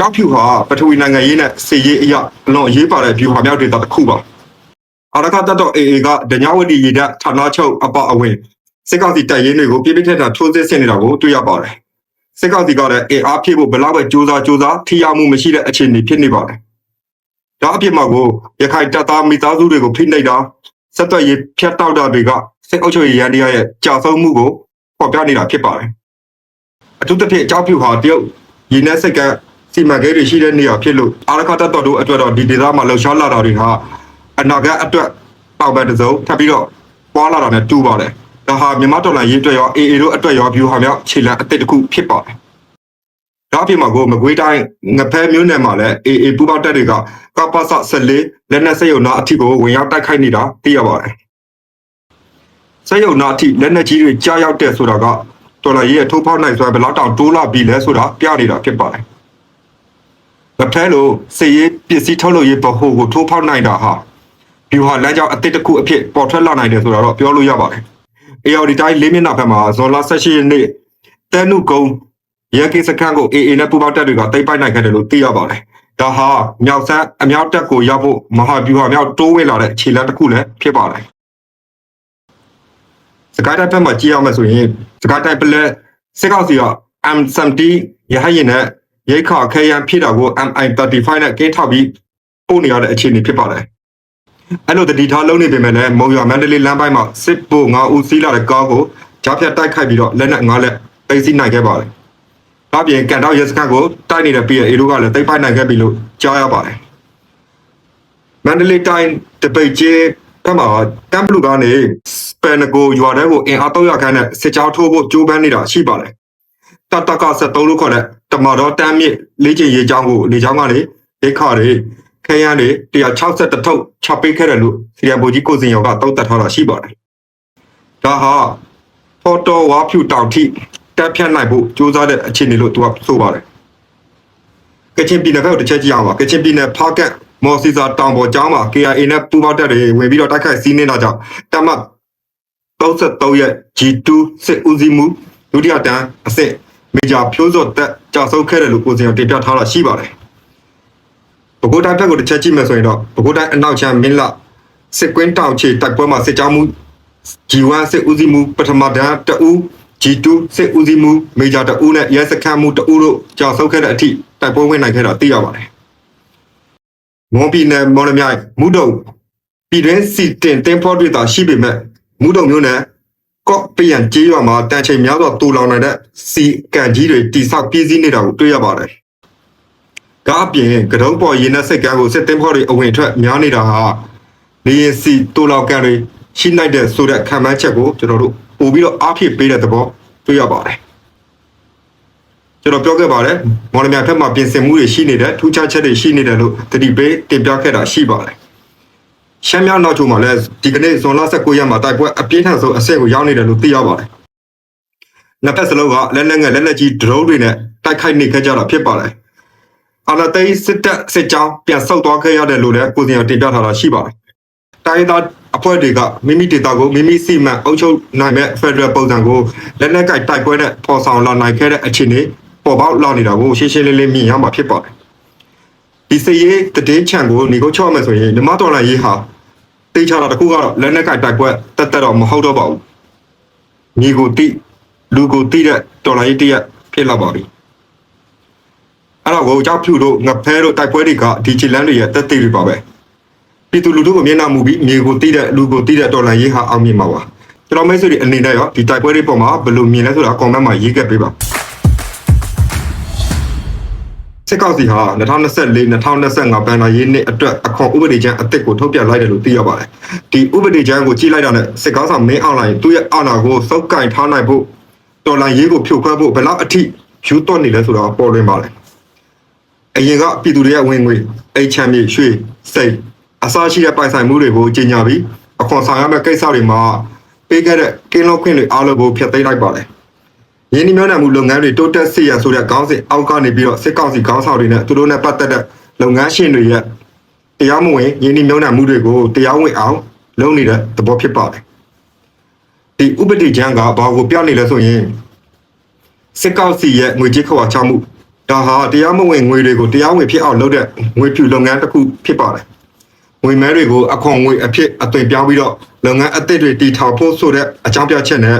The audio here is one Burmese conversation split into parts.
ကြောက်ဖြူဟာပထဝီနိုင်ငံရေးနဲ့စီရေးအရာအလွန်အရေးပါတဲ့ဗျူဟာမြောက်ဒေသတစ်ခုပါအာရခတတော် AA ကဒညဝတီရေတပ်ဌာနချုပ်အပအဝင်စစ်ကောင်စီတပ်ရင်းတွေကိုပြပြထက်ထန်ထိုးစစ်ဆင်နေတာကိုတွေ့ရပါတယ်စစ်ကောင်စီကလည်း AA ဖြည့်ဖို့ဘယ်လောက်ပဲစူးစမ်းစူးစမ်းထိရောက်မှုမရှိတဲ့အခြေအနေဖြစ်နေပါတယ်ဒါအဖြစ်မှာကိုရခိုင်တပ်သားမိသားစုတွေကိုဖိနှိပ်တာဆက်သွယ်ရေးဖျက်တောက်တာတွေကစစ်အုပ်ချုပ်ရေးရန်တရားရဲ့ကြာဆုံးမှုကိုဖော်ပြနေတာဖြစ်ပါတယ်အထူးသဖြင့်အကြောက်ဖြူဟာတရုတ်ရင်းနှက်စိတ်က စီမံကိန်းတွေရှိတဲ့နေရာဖြစ်လို့အာရခတတော်တို့အတွက်တော့ဒီဒေသမှာလှုပ်ရှားလာတာတွေဟာအနာဂတ်အတွက်ပေါက်ပန်တစ်စုံထပ်ပြီးတော့ပွားလာတာနဲ့တူပါတယ်။ဒါဟာမြန်မာတော်လှန်ရေးအတွက်ရော AA တို့အတွက်ရော view ဟာမြောက်ခြေလှမ်းအသစ်တစ်ခုဖြစ်ပါတယ်။ဒါအပြင်မှာကိုမကွေးတိုင်းငဖဲမျိုးနယ်မှာလည်း AA ပူပေါင်းတပ်တွေကကပ္ပစ14လက်နက်စက်ရုံနာအထိကိုဝင်ရောက်တိုက်ခိုက်နေတာသိရပါတယ်။စက်ရုံနာအထိလက်နက်ကြီးတွေကြားရောက်တဲ့ဆိုတာကတော်လှန်ရေးရဲ့ထိုးဖောက်နိုင်စွာဘယ်လောက်တောင်တိုးလာပြီလဲဆိုတာပြနေတာဖြစ်ပါတယ်။ လက်ဖဲလို့စည်ရေးပစ္စည်းထုတ်လုပ်ရေးဗဟိုကိုထိုးဖောက်နိုင်တာဟာဘီဟာလမ်းကြောင်းအသစ်တစ်ခုအဖြစ်ပေါ်ထွက်လာနိုင်တယ်ဆိုတာတော့ပြောလို့ရပါတယ်။ AOD တိုင်းလေးမျက်နှာဘက်မှာဇွန်လ18ရက်နေ့တဲနုကုန်းရဲကိစခန်းကို AA နဲ့ပူးပေါင်းတပ်တွေကတိတ်ပိုက်နိုင်ခဲ့တယ်လို့သိရပါတယ်။ဒါဟာမြောက်ဆန်းအမြောက်တပ်ကိုရောက်ဖို့မဟာဗျူဟာမြောက်တိုးဝင်လာတဲ့ခြေလှမ်းတစ်ခုလည်းဖြစ်ပါတယ်။စကိုင်းတိုင်းဘက်မှာကြည့်ရမယ်ဆိုရင်စကိုင်းတိုင်းပလက်စစ်ကောင်စီက M70 ရဟရင်နဲ့ ရိတ်ခါခဲရန်ဖြစ်တာကို MI35 နဲ့ကင်းထောက်ပြီးပို့နေရတဲ့အခြေအနေဖြစ်ပါတယ်။အဲ့လိုတတိထားလုံးနေပေမဲ့လည်းမုံရွာမန္တလေးလမ်းပိုင်းမှာစစ်ဗိုလ်9ဦးစီးလာတဲ့ကားကိုကြားဖြတ်တိုက်ခိုက်ပြီးတော့လက်နက်9လက်သိမ်းဆည်းနိုင်ခဲ့ပါတယ်။ဒါပြင်ကန်တောက်ရဲစခန်းကိုတိုက်နေတဲ့ပြည်အေတို့ကလည်းသိမ်းပိုက်နိုင်ခဲ့ပြီလို့ကြားရပါတယ်။မန္တလေးတိုင်းတပိတ်ကျဲဘက်မှာတမ်ဘလူကနေစပန်ကိုရွာတဲကိုအင်အား300ခန်းနဲ့စစ်ကြောင်းထိုးဖို့ကြိုးပမ်းနေတာရှိပါတယ်။ တတက73လို့ခေါ်တဲ့တမတော်တမ်းမြစ်လေးချင်ရေးချောင်းကိုလေချောင်းကနေရိတ်ခါတွေခဲရန်တွေ162ထုတ်ချပေးခဲ့တယ်လို့စီရန်ဘူကြီးကိုစင်ရောကတောက်တက်ထားတာရှိပါတယ်။ဒါဟာဖော်တော်ဝါဖြူတောင်ထိတက်ဖြတ်နိုင်ဖို့စူးစမ်းတဲ့အခြေအနေလို့သူကဆိုပါတယ်။ကချင်ပြည်နယ်ဘက်ကိုတစ်ချက်ကြည့်အောင်ပါကချင်ပြည်နယ်ဖားကတ်မော်စီစာတောင်ပေါ်ကျောင်းမှာ KIA နဲ့ပူးပေါင်းတပ်တွေဝင်ပြီးတော့တိုက်ခိုက်စီးနေတာကြောင့်တမတ်33ရက် G2 စစ်ဦးစီးမှုဒုတိယတန်းအဆင့် မေဂျာဖြိုးစော့တက်ကြာဆုံးခဲ့တယ်လို့ကိုစင်အောင်တင်ပြထားတာရှိပါတယ်။ပဲခူးတိုင်းဘက်ကိုတစ်ချက်ကြည့်မယ်ဆိုရင်တော့ပဲခူးတိုင်းအနောက်ချမ်းမင်းလစစ်ကွင်းတောင်ချေတိုက်ပွဲမှာစစ်ကြောင်းမှု G1 စစ်ဦးစီးမှုပထမတန်းတဦး G2 စစ်ဦးစီးမှုမေဂျာတဦးနဲ့ရဲစခန်းမှုတဦးတို့ကြာဆုံးခဲ့တဲ့အထိတိုက်ပွဲဝင်နိုင်ခဲ့တာသိရပါတယ်။မွန်ပြည်နယ်မော်လမြိုင်မုဒုံပြည်တွင်းစီတင်တင်ဖော့တွေသာရှိပေမဲ့မုဒုံမျိုးနဲ့ ကော့ပြန်ကြေးရွာမှာတန်ချိန်များစွာတူလောင်နေတဲ့စီကန်ကြီးတွေတိဆောက်ပြည့်စည်နေတာကိုတွေ့ရပါတယ်။ဒါအပြင်ကတုံးပေါ်ရင်နဲ့စိတ်ကန်းကိုစစ်တင်ဖော်တွေအဝင်ထွက်များနေတာဟာနေရင်စီတူလောင်ကန်တွေရှိလိုက်တဲ့ဆိုတဲ့ခံမှန်းချက်ကိုကျွန်တော်တို့ပို့ပြီးတော့အားဖြည့်ပေးတဲ့သဘောတွေ့ရပါတယ်။ကျွန်တော်ပြောခဲ့ပါတယ်မော်လမြိုင်ဘက်မှာပြင်ဆင်မှုတွေရှိနေတယ်ထူးခြားချက်တွေရှိနေတယ်လို့တတိပေးတင်ပြခဲ့တာရှိပါတယ်။ ရှမ်းမြောက်နောက်ချုံမှာလည်းဒီကနေ့ဇွန်လ19ရက်မှာတိုက်ပွဲအပြင်းထန်ဆုံးအဆင့်ကိုရောက်နေတယ်လို့သိရပါတယ်။နှစ်ဖက်စလုံးကလက်လက်ငယ်လက်လက်ကြီးဒရုန်းတွေနဲ့တိုက်ခိုက်နေခဲ့ကြတာဖြစ်ပါတယ်။အာနာသိန်းစစ်တပ်စစ်ကြောင်းပြန်ဆုတ်သွားခဲ့ရတယ်လို့လည်းကိုစီအောင်တင်ပြထားတာရှိပါတယ်။တိုင်းဒေသအဖွဲ့တွေကမိမိဒေသကိုမိမိစီမံအုပ်ချုပ်နိုင်မဲ့ Federal ပုံစံကိုလက်လက်ကိုက်တိုက်ပွဲနဲ့ပေါ်ဆောင်လာနိုင်ခဲ့တဲ့အခြေအနေပေါ်ပေါက်လာနေတာကိုရှင်းရှင်းလင်းလင်းမြင်ရမှာဖြစ်ပါတယ်။ဒီစည်ရေးတည်င်းချံကိုညီကိုချော့မယ်ဆိုရင်မြမတော်လာရေးဟာ တေချာတာတစ်ခုကတော့လက်နက်ကတိုက်ပွဲတက်တက်တော့မဟုတ်တော့ပါဘူးညီကိုတိလူကိုတိတဲ့တော်လာရေးတရက်ဖြစ်လာပါပြီအဲ့တော့ကိုကြောက်ဖြူတို့ငဖဲတို့တိုက်ပွဲတွေကဒီချီလန်းတွေရဲ့တက်သေးတွေပါပဲပြည်သူလူထုကိုမျက်နှာမူပြီးညီကိုတိတဲ့လူကိုတိတဲ့တော်လာရေးဟာအောင်မြင်ပါပါကျွန်တော်မိတ်ဆွေတွေအနေနဲ့ရောဒီတိုက်ပွဲတွေပေါ်မှာဘယ်လိုမြင်လဲဆိုတာ comment မှာရေးခဲ့ပေးပါ စစ်ကောင်စီဟာ2024 2025ဘဏ္ဍာရေးနှစ်အတွက်အခွန်ဥပဒေကြမ်းအသစ်ကိုထုတ်ပြန်လိုက်တယ်လို့သိရပါတယ်။ဒီဥပဒေကြမ်းကိုကြီးလိုက်တာနဲ့စစ်ကောင်ဆောင်မင်းအောင်လိုင်းသူ့ရဲ့အာဏာကိုစုပ်ကင်ထားနိုင်ဖို့တော်လိုင်းရေးကိုဖြိုခွဲဖို့ဘယ်လောက်အထိယူတော့နေလဲဆိုတာပေါ်လွင်ပါတယ်။အရင်ကပြည်သူတွေရဲ့ဝင်ငွေအိတ်ချမ်းမြေရွှေစိတ်အစားရှိတဲ့ပိုင်ဆိုင်မှုတွေကိုကြီးညာပြီးအခွန်ဆောင်ရမယ့်ကိစ္စတွေမှာပေးခဲ့တဲ့ကင်းလို့ခွင့်တွေအားလုံးကိုဖျက်သိမ်းလိုက်ပါတယ်။ ရင်းနှီးမြှုပ်နှံမှုလုပ်ငန်းတွေတိုးတက်စေရန်ဆိုတဲ့ခေါင်းစဉ်အောက်ကနေပြီးတော့စစ်ကောင်စီခေါင်းဆောင်တွေနဲ့သူတို့နဲ့ပတ်သက်တဲ့လုပ်ငန်းရှင်တွေရဲ့တရားမဝင်ရင်းနှီးမြှုပ်နှံမှုတွေကိုတရားဝင်အောင် လုပ်နေတဲ့သဘောဖြစ်ပါတယ်။ဒီဥပဒေချမ်းကဘာကိုပြနေလဲဆိုရင်စစ်ကောင်စီရဲ့ငွေကြေးခဝါချမှုဒါဟာတရားမဝင်ငွေတွေကိုတရားဝင်ဖြစ်အောင်လုပ်တဲ့ငွေဖြူလုပ်ငန်းတစ်ခုဖြစ်ပါတယ်ငွေမဲတွေကိုအခွန်ငွေအဖြစ်အသွင်ပြောင်းပြီးတော့လုပ်ငန်းအသစ်တွေတည်ထောင်ဖို့ဆိုတဲ့အကြောင်းပြချက်နဲ့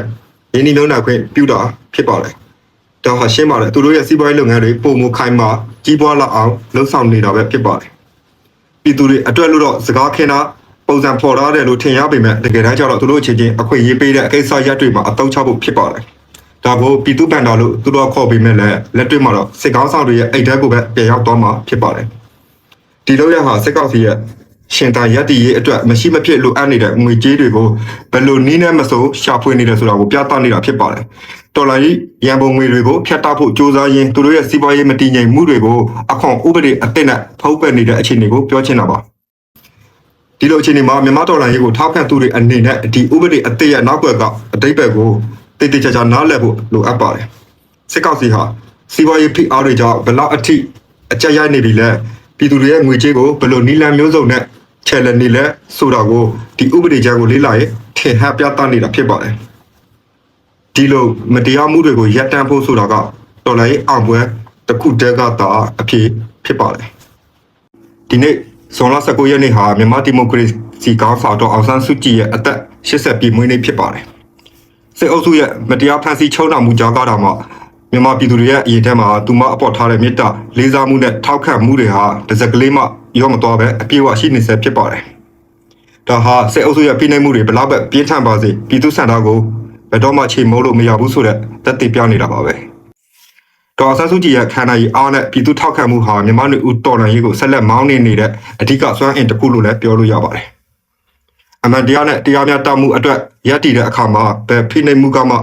ရင်းနှီးမြှုပ်နှံခွင့်ပြုတာဖြစ်ပါတယ်ဒါဟာရှင်းပါတယ်သူတို့ရဲ့စီးပွားရေးလုပ်ငန်းတွေပုံမခိုင်မာကြီးပွားလာအောင်လှုံ့ဆော်နေတာပဲဖြစ်ပါတယ်ပြည်သူတွေအတွက်လို့တော့စကားခင်းတာပုံစံဖော်ထားတယ်လို့ထင်ရပေမဲ့တကယ်တမ်းကျတော့သူတို့အချင်းချင်းအခွင့်အရေးပေးတဲ့အကိစ္စရပ်တွေမှာအတော့ချဖို့ဖြစ်ပါတယ်။ဒါကိုပြည်သူ့ဘဏ္ဍာလို့သူတို့ခေါ်ပေမဲ့လည်းလက်တွေ့မှာတော့စစ်ကောင်းဆောင်တွေရဲ့အိတ်ဓာတ်ကိုပဲပြန်ရောက်သွားမှာဖြစ်ပါတယ်။ဒီလိုရဟာစစ်ကောက်စီရဲ့ ရှင်သာရက်တီရေးအတွက်မရှိမဖြစ်လိုအပ်နေတဲ့ငွေကြေးတွေကိုဘယ်လိုနည်းနဲ့မဆိုရှာဖွေနေတယ်ဆိုတာကိုပြသနေတာဖြစ်ပါတယ်။တော်လိုင်းရန်ပုံငွေတွေကိုဖျက်တောက်ဖို့ကြိုးစားရင်းသူတို့ရဲ့စီးပွားရေးမတည်ငြိမ်မှုတွေကိုအခွန်ဥပဒေအသစ်နဲ့ဖောက်ပယ်နေတဲ့အခြေအနေကိုပြောချင်တာပါ။ဒီလိုအခြေအနေမှာမြန်မာတော်လိုင်းရေးကိုထောက်ခံသူတွေအနေနဲ့ဒီဥပဒေအသစ်ရဲ့နောက်ွယ်ကအတိတ်ဘက်ကိုတည်တည်ချာချာနားလည်ဖို့လိုအပ်ပါတယ်။စစ်ကောက်စီဟာစီးပွားရေးဖိအားတွေကြောင့်ဘယ်လောက်အထိအကြက်ရိုက်နေပြီလဲပြည်သူတွေရဲ့ငွေကြေးကိုဘယ်လိုနီလန်မျိုးစုံနဲ့ ချဲလနေလဲဆိုတာကိုဒီဥပဒေကြမ်းကိုလေ့လာရင်ထင်ဟပ်ပြသနေတာဖြစ်ပါတယ်။ဒီလိုမတရားမှုတွေကိုရပ်တန့်ဖို့ဆိုတာကတော်လိုင်းအောင်ပွဲတစ်ခုတည်းကသာအဖြစ်ဖြစ်ပါတယ်။ဒီနေ့ဇွန်လ19ရက်နေ့ဟာမြန်မာဒီမိုကရေစီကောင်းဆောင်တော်အောင်ဆန်းစုကြည်ရဲ့အသက်80ပြည့်မွေးနေ့ဖြစ်ပါတယ်။စစ်အုပ်စုရဲ့မတရားဖန်ဆီးချုံနှောင်မှုကြောင့်ကတော့မှမြန်မာပြည်သူတွေရဲ့အရေးထဲမှာသူမအပေါ်ထားတဲ့မေတ္တာလေးစားမှုနဲ့ထောက်ခံမှုတွေဟာတစ်စက်ကလေးမှ ရောမသွားပဲအပြည့်အဝရှိနေဆဲဖြစ်ပါတယ်။ဒါဟာစစ်အုပ်စုရဲ့ပြည်내မှုတွေဘလောက်ပဲပြင်းထန်ပါစေပြည်သူစံတော်ကိုဘယ်တော့မှချိန်မိုးလို့မရဘူးဆိုတဲ့သက်သေပြနေတာပါပဲ။ဒေါ်ဆန်းစုကြည်ရဲ့ခန္ဓာကြီးအားနဲ့ပြည်သူထောက်ခံမှုဟာမြန်မာလူဦးတော်လှန်ရေးကိုဆက်လက်မောင်းနေနေတဲ့အဓိကစွမ်းအင်တစ်ခုလို့လည်းပြောလို့ရပါတယ်။အမှန်တရားနဲ့တရားမျှတမှုအတွက်ရည်တည်တဲ့အခါမှာဘယ်ဖိနှိပ်မှုကမှ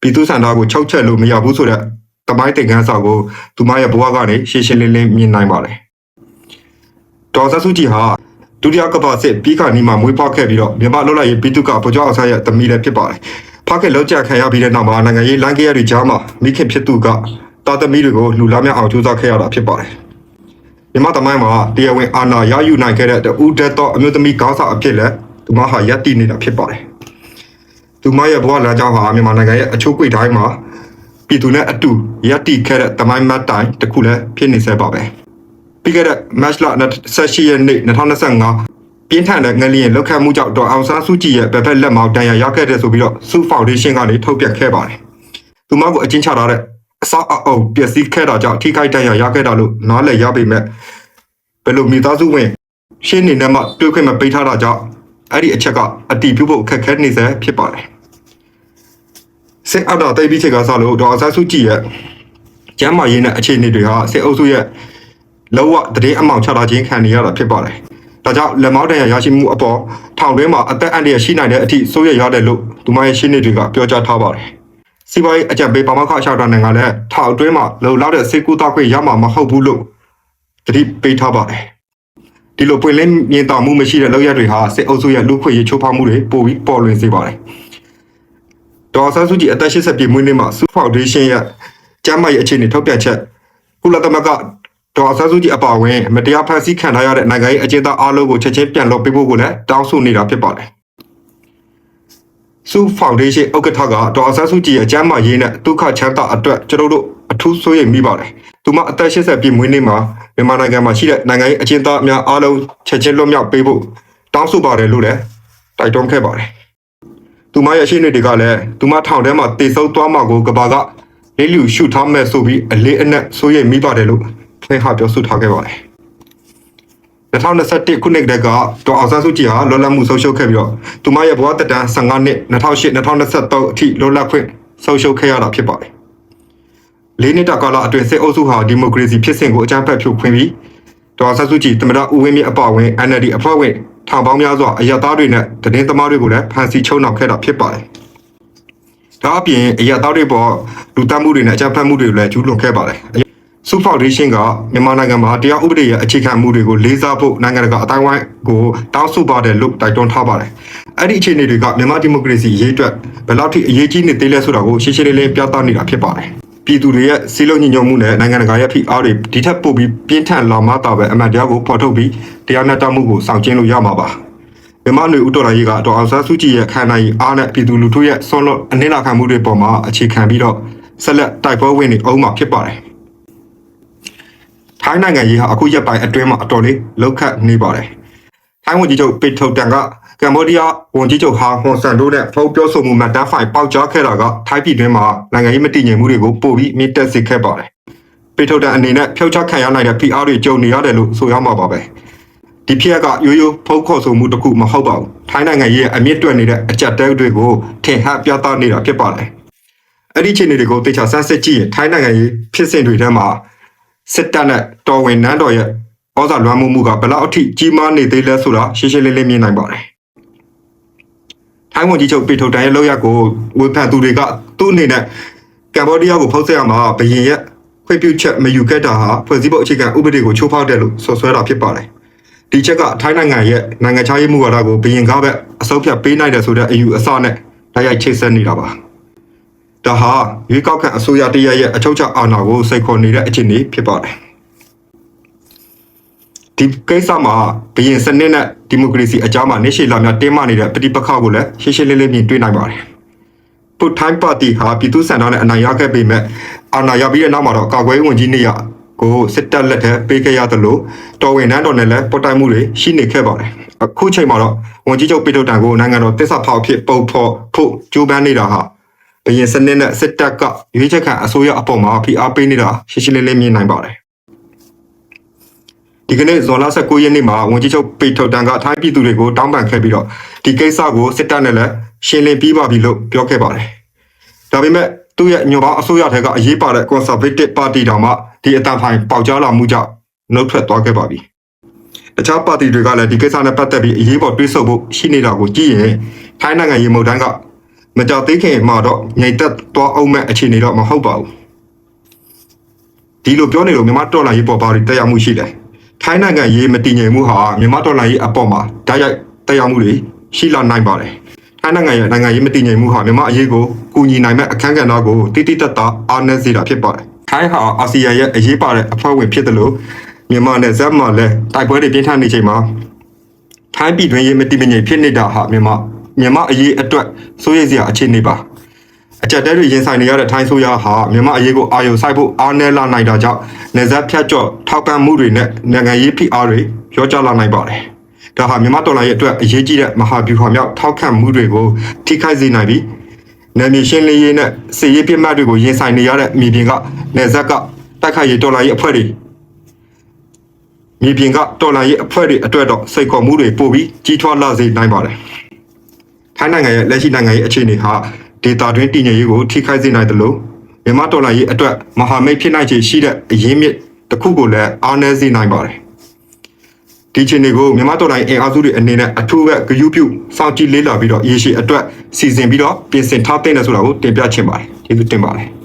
ပြည်သူစံတော်ကိုချုပ်ချက်လို့မရဘူးဆိုတဲ့တမိုင်းသင်ခန်းစာကိုသူမရဲ့ဘဝကနေရှင်းရှင်းလင်းလင်းမြင်နိုင်ပါတယ်။ ဒေါ်ဆန်းစုကြည်ဟာဒုတိယကမ္ဘာစစ်ပြီးခါနီးမှာမွေးဖွားခဲ့ပြီးတော့မြန်မာလွတ်လပ်ရေးပြည်သူ့ကဗိုလ်ချုပ်အောင်ဆန်းရဲ့သမီးလည်းဖြစ်ပါတယ်။ဖခင်လောက်ကြခံရပြီးတဲ့နောက်မှာနိုင်ငံရေးလမ်းကရတွေကြားမှာမိခင်ဖြစ်သူကတာသမီးတွေကိုလူလားမြောက်အောင်ကြိုးစားခဲ့ရတာဖြစ်ပါတယ်။မြန်မာတမိုင်းမှာတရားဝင်အာဏာရယူနိုင်ခဲ့တဲ့တူတက်တော့အမျိုးသမီးကောင်းဆောင်အဖြစ်လဲသူမဟာရပ်တည်နေတာဖြစ်ပါတယ်။သူမရဲ့ဘဝလမ်းကြောင်းဟာမြန်မာနိုင်ငံရဲ့အချိုးကွေတိုင်းမှာပြည်သူနဲ့အတူရပ်တည်ခဲ့တဲ့တမိုင်းမတ်တိုင်တစ်ခုလည်းဖြစ်နေဆဲပါပဲ။ ပြီးခဲ့တဲ့ match လ28ရက်နေ့2025ပြင်းထန်တဲ့ငလျင်လောက်ခတ်မှုကြောင့်ဒေါ်အောင်ဆန်းစုကြည်ရဲ့ဗဖက်လက်မောက်တန်ရာရခဲ့တဲ့ဆိုပြီးတော့စုဖောင်ဒေးရှင်းကနေထုတ်ပြန်ခဲ့ပါတယ်။သူမကိုအချင်းချထားတဲ့အစောအအုပ်ပျက်စီးခဲ့တာကြောင့်ထိခိုက်တန်ရာရခဲ့တာလို့နားလည်ရပေမဲ့ဘယ်လိုမိသားစုဝင်ရှင်းနေနဲ့မှတွေ့ခွင့်မပေးထားတာကြောင့်အဲ့ဒီအချက်ကအတီးပြုတ်ဖို့အခက်ခဲနေစေဖြစ်ပါတယ်။စစ်အောက်တော်တိတ်ပြီးချိန်ကစလို့ဒေါ်အောင်ဆန်းစုကြည်ရဲ့ကျမ်းမာရေးနဲ့အခြေအနေတွေဟာစစ်အုပ်စုရဲ့ လောကတည်အမောင်ချတာချင်းခံနေရတာဖြစ်ပါတယ်။ဒါကြောင့်လက်မောင်းတန်ရရရှိမှုအပေါ်ထောင်တွင်းမှာအသက်အန္တရာယ်ရှိနိုင်တဲ့အထိစိုးရိမ်ရတယ်လို့သူမရဲ့ရှင်းနေတွေကပြောကြားထားပါတယ်။စီးပွားရေးအကြံပေးပါမောက္ခရှောက်တာနိုင်ငံလည်းထောင်အတွင်းမှာလုံလောက်တဲ့စေကူတောက်ခွင့်ရမှာမဟုတ်ဘူးလို့တတိပေးထားပါတယ်။ဒီလိုပွင့်လင်းမြင်သာမှုမရှိတဲ့လောက်ရတွေဟာစစ်အုပ်စုရဲ့လူခွေရေးချိုးဖောက်မှုတွေပိုပြီးပေါ်လွင်စေပါတယ်။ဒေါ်ဆန်းစုကြည်အသက်80ပြည့်မွေးနေ့မှာစုဖောင်ဒေးရှင်းရဲ့ကျမ်းမာရေးအခြေအနေထုတ်ပြန်ချက်ကုလသမဂ္ဂ ဒေါ်ဆန်းစုကြည်အပါအဝင်မတရားဖန်ဆီးခံထားရတဲ့နိုင်ငံရေးအကျဉ်းသားအားလုံးကိုချက်ချင်းပြန်လွှတ်ပေးဖို့ကိုလည်းတောင်းဆိုနေတာဖြစ်ပါတယ်။စုဖောင်ဒေးရှင်းဥက္ကဋ္ဌကဒေါ်ဆန်းစုကြည်ရဲ့ကျမ်းမာရေးနဲ့ဒုက္ခချမ်းသာအတွက်ကျွန်တော်တို့အထူးစိုးရိမ်မိပါတယ်။သူမအသက်80ပြည့်မွေးနေ့မှာမြန်မာနိုင်ငံမှာရှိတဲ့နိုင်ငံရေးအကျဉ်းသားအများအားလုံးချက်ချင်းလွတ်မြောက်ပေးဖို့တောင်းဆိုပါတယ်လို့လည်းတိုက်တွန်းခဲ့ပါတယ်။သူမရဲ့ရှင်းနေတွေကလည်းသူမထောင်ထဲမှာတည်ဆုံသွားမှာကိုကဘာကလေးလူရှုထားမဲ့ဆိုပြီးအလေးအနက်စိုးရိမ်မိပါတယ်လို့ ဖွင့်ဟပြောဆိုထားခဲ့ပါတယ်2021ခုနှစ်တည်းကဒေါ်အောင်ဆန်းစုကြည်ဟာလောလတ်မှုဆုံးရှုံးခဲ့ပြီးတော့သူမရဲ့ဘဝတက်တန်း15နှစ်2008 2023အထိလောလတ်ခွင့်ဆုံးရှုံးခဲ့ရတာဖြစ်ပါတယ်လေးနှစ်တာကာလအတွင်းစစ်အုပ်စုဟာဒီမိုကရေစီဖြစ်စဉ်ကိုအကြမ်းဖက်ဖြိုခွင်းပြီးဒေါ်အောင်ဆန်းစုကြည်တမရဦးဝင်းမြင့်အပါအဝင် NLD အဖွဲ့ဝင်ထောင်ပေါင်းများစွာအယက်သားတွေနဲ့တည်င်းသမားတွေကိုလည်းဖမ်းဆီးချုပ်နှောင်ခဲ့တာဖြစ်ပါတယ်ဒါအပြင်အရက်သားတွေပေါ်လူတတ်မှုတွေနဲ့အကြမ်းဖက်မှုတွေလည်းကျူးလွန်ခဲ့ပါတယ်။ စုဖောင်ဒေးရှင်းကမြန်မာနိုင်ငံမှာတရားဥပဒေရဲ့အခြေခံမှုတွေကိုလေးစားဖို့နိုင်ငံတကာအတိုင်းဝိုင်းကိုတောင်းဆိုပါတယ်လို့တိုက်တွန်းထားပါတယ်။အဲ့ဒီအခြေအနေတွေကမြန်မာဒီမိုကရေစီရေးအတွက်ဘယ်လောက်ထိအရေးကြီးနေသေးလဲဆိုတာကိုရှင်းရှင်းလင်းလင်းပြသနေတာဖြစ်ပါတယ်။ပြည်သူတွေရဲ့စီလုံးညီညွတ်မှုနဲ့နိုင်ငံတကာရဲ့ဖိအားတွေဒီထက်ပိုပြီးပြင်းထန်လာမှသာပဲအမှန်တရားကိုဖော်ထုတ်ပြီးတရားမျှတမှုကိုဆောင်ကျဉ်လို့ရမှာပါ။မြန်မာလူဦးတော်ရေးကတော့အောင်ဆန်းစုကြည်ရဲ့ခန္ဓာကြီးအားနဲ့ပြည်သူလူထုရဲ့ဆွမ်းလွတ်အနှိမ့်လာခံမှုတွေပေါ်မှာအခြေခံပြီးတော့ဆက်လက်တိုက်ပွဲဝင်နေအောင်မှာဖြစ်ပါတယ်။ ထိုင်းနိုင်ငံရေးဟာအခုရက်ပိုင်းအတွင်းမှာအတော်လေးလောက်ခတ်နေပါတယ်ထိုင်းဝန်ကြီးချုပ်ပေထုတ်တန်ကကမ္ဘောဒီးယားဝန်ကြီးချုပ်ဟာဟွန်ဆန်တို့နဲ့ဖုန်းပြောဆိုမှုမှတ်တမ်းဖိုင်ပေါက်ကြားခဲ့တာကထိုင်းပြည်တွင်းမှာနိုင်ငံရေးမတည်ငြိမ်မှုတွေကိုပိုပြီးမြင့်တက်စေခဲ့ပါတယ်ပေထုတ်တန်အနေနဲ့ဖျောက်ချခံရနိုင်တဲ့ PR တွေကြုံနေရတယ်လို့ဆိုရမှာပါပဲဒီဖြစ်ရကရိုးရိုးဖုန်းခေါ်ဆိုမှုတစ်ခုမဟုတ်ပါဘူးထိုင်းနိုင်ငံရဲ့အမြင့်တွက်နေတဲ့အကြက်တဲတွေကိုထင်ဟပ်ပြသနေတာဖြစ်ပါတယ်အဲ့ဒီအခြေအနေတွေကိုတေချာဆန်းစစ်ကြည့်ရင်ထိုင်းနိုင်ငံရေးဖြစ်စဉ်တွေထဲမှာ စစ်တပ်နဲ့တော်ဝင်နန်းတော်ရဲ့ဩဇာလွှမ်းမိုးမှုကဘယ်လောက်အထိကြီးမားနေသေးလဲဆိုတာရှင်းရှင်းလင်းလင်းမြင်နိုင်ပါတယ်။ထိုင်းဝန်ကြီးချုပ်ပေထုတ်တန်ရဲ့လောက်ရက်ကိုဝေဖန်သူတွေကသူ့အနေနဲ့ကမ္ဘောဒီးယားကိုဖောက်ဆက်ရမှာဘယင်ရဲ့ခွင့်ပြုချက်မယူခဲ့တာဟာဖွဲ့စည်းပုံအခြေခံဥပဒေကိုချိုးဖောက်တယ်လို့ဆွဆွဲတာဖြစ်ပါတယ်။ဒီချက်ကထိုင်းနိုင်ငံရဲ့နိုင်ငံခြားရေးမှုဝါဒကိုဘယင်ကားပဲအစုပ်ဖြတ်ပေးနိုင်တယ်ဆိုတဲ့အယူအဆနဲ့တိုက်ရိုက်ချိတ်ဆက်နေတာပါ။ ဒါဟာရွေးကောက်ခံအစိုးရတရက်ရဲ့အချုပ်ချအာဏာကိုစိတ်ခေါ်နေတဲ့အခြေအနေဖြစ်ပါတယ်ဒီကိစ္စမှာဘရင်စနစ်နဲ့ဒီမိုကရေစီအကြားမှာနေရှိလာများတင်းမာနေတဲ့ပဋိပက္ခကိုလည်းရှင်းရှင်းလင်းလင်းမြင်တွေ့နိုင်ပါတယ်ပူထိုင်းပါတီဟာပြည်သူ့စံတော်နဲ့အနိုင်ရခဲ့ပေမဲ့အာဏာရပြီးတဲ့နောက်မှာတော့ကာကွယ်ရေးဝန်ကြီးနေရကိုစစ်တပ်လက်ထက်ပေးခဲ့ရသလိုတော်ဝင်နန်းတော်နဲ့လည်းပေါ်တိုင်မှုတွေရှိနေခဲ့ပါတယ်အခုချိန်မှာတော့ဝန်ကြီးချုပ်ပေတိုတန်ကိုနိုင်ငံတော်တစ္ဆဖောက်ဖြစ်ပုံဖော်ဖို့ကြိုးပမ်းနေတာဟာ ဘရင်စနစ်နဲ့စစ်တပ်ကရွေးချယ်ခံအစိုးရအပေါ်မှာဖိအားပေးနေတာရှင်းရှင်းလင်းလင်းမြင်နိုင်ပါတယ်ဒီကနေ့ဇွန်လ19ရက်နေ့မှာဝန်ကြီးချုပ်ပေထုတ်တန်ကထိုင်းပြည်သူတွေကိုတောင်းပန်ခဲ့ပြီးတော့ဒီကိစ္စကိုစစ်တပ်နဲ့လည်းရှင်းလင်းပြီးပါပြီလို့ပြောခဲ့ပါတယ်ဒါပေမဲ့သူ့ရဲ့ညွန်ပေါင်းအစိုးရထဲကအရေးပါတဲ့ Conservative Party တောင်မှဒီအတန်ဖိုင်ပေါက်ကြားလာမှုကြောင့်နှုတ်ထွက်သွားခဲ့ပါပြီတခြားပါတီတွေကလည်းဒီကိစ္စနဲ့ပတ်သက်ပြီးအရေးပေါ်တွေးဆဖို့ရှိနေတာကိုကြည့်ရင်ထိုင်းနိုင်ငံရေမုတ်တန်းက မကြသေးခင်မှာတော့ငြိမ်သက်သွားအောင်မဲ့အခြေအနေတော့မဟုတ်ပါဘူးဒီလိုပြောနေလို့မြန်မာတော်လှန်ရေးပေါ်ပါတွေတက်ရောက်မှုရှိတယ်ထိုင်းနိုင်ငံရေးမတည်ငြိမ်မှုဟာမြန်မာတော်လှန်ရေးအပေါ်မှာဓာတ်ရိုက်တက်ရောက်မှုတွေရှိလာနိုင်ပါတယ်ထိုင်းနိုင်ငံရဲ့နိုင်ငံရေးမတည်ငြိမ်မှုဟာမြန်မာအရေးကိုကူညီနိုင်မဲ့အခန်းကဏ္ဍကိုတိတိတတ်တာအားနည်းစေတာဖြစ်ပါတယ်ထိုင်းဟာအာဆီယံရဲ့အရေးပါတဲ့အဖွဲ့ဝင်ဖြစ်တယ်လို့မြန်မာနဲ့ဇက်မှာလည်းတိုက်ပွဲတွေပြင်းထန်နေချိန်မှာထိုင်းပြည်တွင်းရေးမတည်မငြိမ်ဖြစ်နေတာဟာမြန်မာ မြန်မာအရေးအတွက်စိုးရိမ်စရာအခြေအနေပါအကြက်တဲတွေရင်ဆိုင်နေရတဲ့ထိုင်းဆိုရဟာမြန်မာအရေးကိုအာရုံစိုက်ဖို့အားနည်းလာနိုင်တာကြောင့်နေဆက်ဖြတ်ကျော့ထောက်ပံ့မှုတွေနဲ့နိုင်ငံရေးဖိအားတွေရောကြလာနိုင်ပါတယ်ဒါဟာမြန်မာတော်လှန်ရေးအတွက်အရေးကြီးတဲ့မဟာဗျူဟာမြောက်ထောက်ခံမှုတွေကိုထိခိုက်စေနိုင်ပြီးနယ်မြေရှင်းလင်းရေးနဲ့စစ်ရေးပြစ်မှတ်တွေကိုရင်ဆိုင်နေရတဲ့မြေပြင်ကနေဆက်ကတိုက်ခိုက်ရေးတော်လှန်ရေးအဖွဲ့တွေမြေပြင်ကတော်လှန်ရေးအဖွဲ့တွေအတွက်တော့စိတ်ခေါ်မှုတွေပိုပြီးကြီးထွားလာစေနိုင်ပါတယ်။ ထိုင်းနိုင်ငံရဲ့လက်ရှိနိုင်ငံရေးအခြေအနေဟာဒေတာတွင်းတည်ငြိမ်ရေးကိုထိခိုက်စေနိုင်တယ်လို့မြန်မာတော်လှန်ရေးအတွက်မဟာမိတ်ဖြစ်နိုင်ခြေရှိတဲ့အရင်းမြစ်တစ်ခုကိုလည်းအားနည်းစေနိုင်ပါတယ်။ဒီအခြေအနေကိုမြန်မာတော်လှန်ရေးအင်အားစုတွေအနေနဲ့အထူးပဲဂရုပြုစောင့်ကြည့်လေ့လာပြီးတော့ရေရှည်အတွက်စီစဉ်ပြီးတော့ပြင်ဆင်ထားတဲ့ဆိုတာကိုတင်ပြချင်ပါတယ်။ကျေးဇူးတင်ပါတယ်။